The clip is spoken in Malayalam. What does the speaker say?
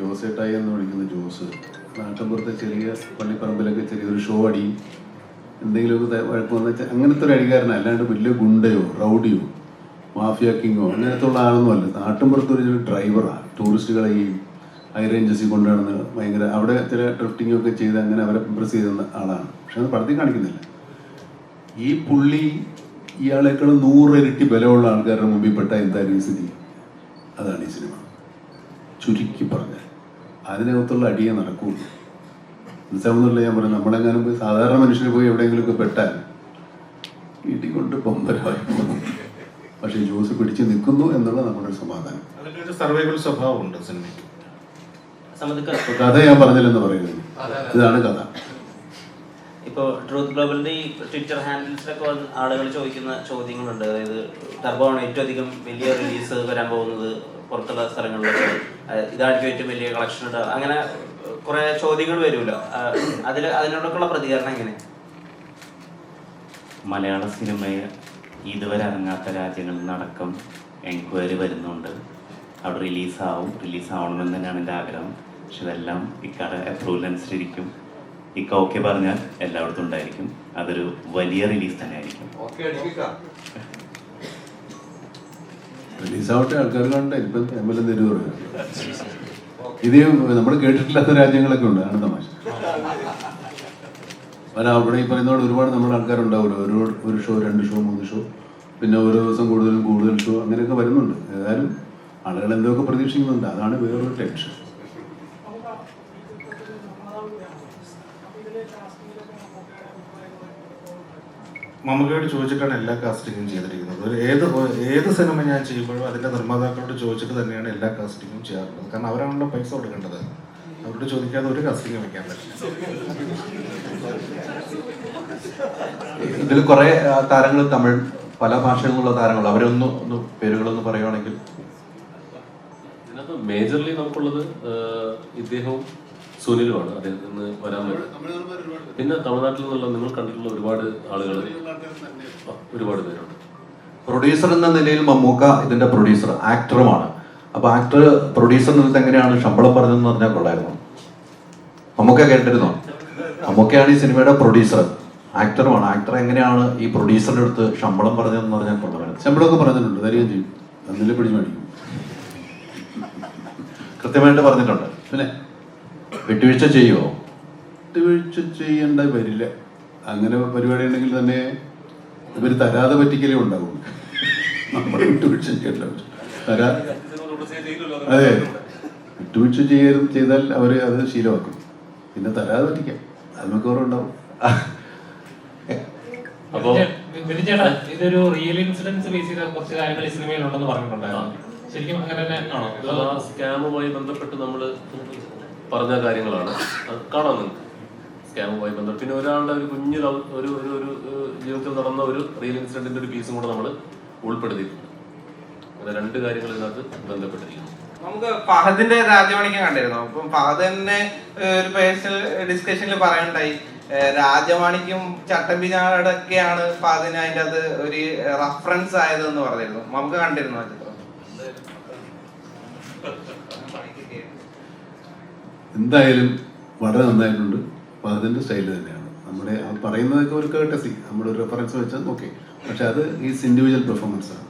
ജോസേട്ടായി എന്ന് വിളിക്കുന്ന ജോസ്. നാട്ടുമ്പുറത്തെ ചെറിയ പള്ളിപ്പറമ്പിലൊക്കെ ചെറിയൊരു ഷോ അടി. എന്തെങ്കിലുമൊക്കെ വഴക്കം വന്ന വെച്ചാൽ അങ്ങനത്തെ ഒരു അടികാരനാണ് അല്ലാണ്ട് വലിയ ഗുണ്ടയോ റൗഡിയോ മാഫിയ കിങ്ങോ അങ്ങനത്തെ ഉള്ള ആളൊന്നും അല്ല. നാട്ടിൻപുറത്ത് ഒരു ഡ്രൈവറാണ് ടൂറിസ്റ്റുകളെ ഈ ഹൈ റേഞ്ചസിൽ കൊണ്ടുവന്ന് ഭയങ്കര അവിടെ ചില ഡ്രിഫ്റ്റിംഗ് ഒക്കെ ചെയ്ത് അങ്ങനെ അവരെ ഇമ്പ്രസ് ചെയ്തുന്ന ആളാണ്. പക്ഷെ അത് പടത്തിൽ കാണിക്കുന്നില്ല. ഈ പുള്ളി ഇയാളെക്കാളും നൂറ് ഇരട്ടി ബലമുള്ള ആൾക്കാരുടെ മുമ്പിൽ പെട്ട എന്തായാലും സ്ഥിതി. ചുരുക്കി പറഞ്ഞാൽ അതിനകത്തുള്ള അടിയെ നടക്കുകയുള്ളൂ മനസ്സിലാവുന്നില്ല? ഞാൻ പറഞ്ഞു നമ്മളെങ്ങാനും പോയി സാധാരണ മനുഷ്യന് പോയി എവിടെയെങ്കിലുമൊക്കെ പെട്ടാൽ വീട്ടിൽ കൊണ്ട് പൊമ്പരമായി പക്ഷെ പക്ഷേ ജോസ് പിടിച്ച് നിൽക്കുന്നു എന്നുള്ള നമ്മുടെ സമാധാനം. സർവൈവൽ സ്വഭാവമുണ്ട് സിനിമയ്ക്ക്. കഥ ഞാൻ പറഞ്ഞില്ലെന്ന് പറയുന്നത് ഇതാണ് കഥ. ഇപ്പോൾ ട്രൂത്ത് ഗ്ലോബലിന്റെ ഈ ട്വിറ്റർ ഹാൻഡിൽസിലൊക്കെ വന്ന് ആളുകൾ ചോദിക്കുന്ന ചോദ്യങ്ങളുണ്ട്. അതായത് ടർബോണ് ഏറ്റവും അധികം വലിയ റിലീസ് വരാൻ പോകുന്നത് പുറത്തുള്ള സ്ഥലങ്ങളിലൊക്കെ. ഇതായിരിക്കും ഏറ്റവും വലിയ കളക്ഷൻ ഉണ്ടാവുക അങ്ങനെ കുറെ ചോദ്യങ്ങൾ വരുമല്ലോ. അതിൽ അതിനോടൊക്കെയുള്ള പ്രതികരണം എങ്ങനെ? മലയാള സിനിമയെ ഇതുവരെ ഇറങ്ങാത്ത രാജ്യങ്ങളിൽ നടക്കും എൻക്വയറി വരുന്നുണ്ട്. അവിടെ റിലീസാവും റിലീസാവണമെന്ന് തന്നെയാണ് എന്റെ ആഗ്രഹം. പക്ഷെ ഇതെല്ലാം ഇക്കാട് അപ്രൂവൽ അനുസരിച്ചിരിക്കും. ഇക്ക ഓക്കെ പറഞ്ഞാൽ എല്ലായിടത്തും ഉണ്ടായിരിക്കും. അതൊരു വലിയ റിലീസ് തന്നെ ആയിരിക്കും ഇതേ ആൾക്കാർ കണ്ട. ഇപ്പം തെരുവ് ഇത് നമ്മൾ കേട്ടിട്ടില്ലാത്ത രാജ്യങ്ങളൊക്കെ ഉണ്ട്. ആണ് തമാശ. അവിടെ ഈ പറയുന്ന പോലെ ഒരുപാട് നമ്മുടെ ആൾക്കാരുണ്ടാവുമല്ലോ. ഒരു ഒരു ഷോ രണ്ട് ഷോ മൂന്ന് ഷോ പിന്നെ ഓരോ ദിവസം കൂടുതലും കൂടുതൽ ഷോ അങ്ങനെയൊക്കെ വരുന്നുണ്ട്. ഏതായാലും ആളുകൾ എന്തൊക്കെ പ്രതീക്ഷിക്കുന്നുണ്ട്? അതാണ് വേറൊരു ടെൻഷൻ മമ്മൂക്കയോട് ചോദിച്ചിട്ടാണ് എല്ലാ കാസ്റ്റിങ്ങും ചെയ്തിരിക്കുന്നത്. ഒരു ഏത് ഏത് സിനിമ ഞാൻ ചെയ്യുമ്പോഴും അതിന്റെ നിർമ്മാതാക്കളോട് ചോദിച്ചിട്ട് തന്നെയാണ് എല്ലാ കാസ്റ്റിങ്ങും ചെയ്യാറുള്ളത്. കാരണം അവരാണല്ലോ പൈസ കൊടുക്കേണ്ടത്. അവരോട് ചോദിക്കാതെ ഒരു കാസ്റ്റിംഗ് വയ്ക്കാൻ പറ്റില്ല. ഇതിൽ കുറെ താരങ്ങൾ തമിഴ് പല ഭാഷകളിലുള്ള താരങ്ങൾ അവരൊന്ന് ഒന്ന് പേരുകളൊന്ന് പറയുവാണെങ്കിൽ. ഇതിനകത്ത് മേജർലി നമുക്കുള്ളത് ഇദ്ദേഹവും സുനിലുമാണ് നിന്ന് വരാൻ പറ്റും പിന്നെ തമിഴ്നാട്ടിൽ നിന്നുള്ള നിങ്ങൾ കണ്ടിട്ടുള്ള ഒരുപാട് ആളുകൾ ഒരുപാട് പേരുണ്ട്. പ്രൊഡ്യൂസർ എന്ന നിലയിൽ മമ്മൂക്ക ഇതിന്റെ പ്രൊഡ്യൂസർ ആക്ടറുമാണ്. അപ്പൊ ആക്ടർ പ്രൊഡ്യൂസർ അടുത്ത് എങ്ങനെയാണ് ശമ്പളം പറഞ്ഞതെന്ന് പറഞ്ഞാൽ കൊള്ളായിരുന്നു. മമ്മൂക്ക കേട്ടിരുന്നോ? മമ്മൂക്കയാണ് ഈ സിനിമയുടെ പ്രൊഡ്യൂസർ ആക്ടറുമാണ്. ആക്ടർ എങ്ങനെയാണ് ഈ പ്രൊഡ്യൂസറിന്റെ അടുത്ത് ശമ്പളം പറഞ്ഞതെന്ന് പറഞ്ഞാൽ കൊള്ളാമായിരുന്നു. ശമ്പളമൊക്കെ പറഞ്ഞിട്ടുണ്ട് തരികയും ചെയ്യും. അന്നിലെ പിടിച്ചു മേടിക്കും. കൃത്യമായിട്ട് പറഞ്ഞിട്ടുണ്ട്. പിന്നെ വിട്ടുവീഴ്ച ചെയ്യുമോ വിട്ടുവീഴ്ച ചെയ്യേണ്ട വരില്ല. അങ്ങനെ പരിപാടി ഉണ്ടെങ്കിൽ തന്നെ ഇവർ തരാതെ പറ്റിക്കലേ ഉണ്ടാവും നമ്മൾ വിട്ടുവീഴ്ച ചെയ്യേണ്ട. തരാ അതെ. വിട്ടുവീഴ്ച ചെയ്യ ചെയ്താൽ അവർ അത് ശീലമാക്കും. പിന്നെ തരാതെ പറ്റിക്കാം. അത് മിക്കവാറും ഉണ്ടാവും. അപ്പോ ചേട്ടാ ഇതൊരു റിയൽ ഇൻസിഡൻസ് ബേസ് ചെയ്ത കുറച്ച് കാര്യങ്ങൾ ഈ സിനിമയിൽ ഉണ്ടെന്ന് പറഞ്ഞിട്ടുണ്ടായിരുന്നു. ശരിക്കും അങ്ങനെ തന്നെ ആണോ? സ്കാമുമായി ബന്ധപ്പെട്ട് നമ്മൾ പറഞ്ഞ കാര്യങ്ങളാണ് കാണാം നിങ്ങൾക്ക് സ്കാമുമായി ബന്ധപ്പെട്ട് പിന്നെ ഒരാളുടെ ഒരു കുഞ്ഞു ലവ് ഒരു ഒരു ഒരു ജീവിതത്തിൽ നടന്ന ഒരു റിയൽ ഇൻസിഡന്റിന്റെ ഒരു പീസും കൂടെ നമ്മൾ ഉൾപ്പെടുത്തിയിട്ടുണ്ട് അങ്ങനെ രണ്ട് കാര്യങ്ങൾ ഇതിനകത്ത് ബന്ധപ്പെട്ടിരിക്കുന്നു നമുക്ക് ഫഹദിന്റെ രാജമാണിക്യം കണ്ടിരുന്നു അപ്പം ഫഹദ് തന്നെ ഒരു പേഴ്സണൽ ഡിസ്കഷനിൽ പറയണ്ടായി രാജവാണിക്കും ചട്ടമ്പിനാടൊക്കെയാണ് ഫഹദിന് അതിന്റെ അത് ഒരു റഫറൻസ് ആയതെന്ന് പറഞ്ഞിരുന്നു നമുക്ക് കണ്ടിരുന്നു ആ ചിത്രം എന്തായാലും വളരെ നന്നായിട്ടുണ്ട്. അപ്പോൾ അതിന്റെ സ്റ്റൈൽ തന്നെയാണ്. നമ്മുടെ ആ പറയുന്നതൊക്കെ ഒരു കേട്ടസി നമ്മുടെ ഒരു റെഫറൻസ് വെച്ചാൽ ഓക്കെ പക്ഷെ അത് ഈസ് ഇൻഡിവിജ്വൽ പെർഫോമൻസ് ആണ്.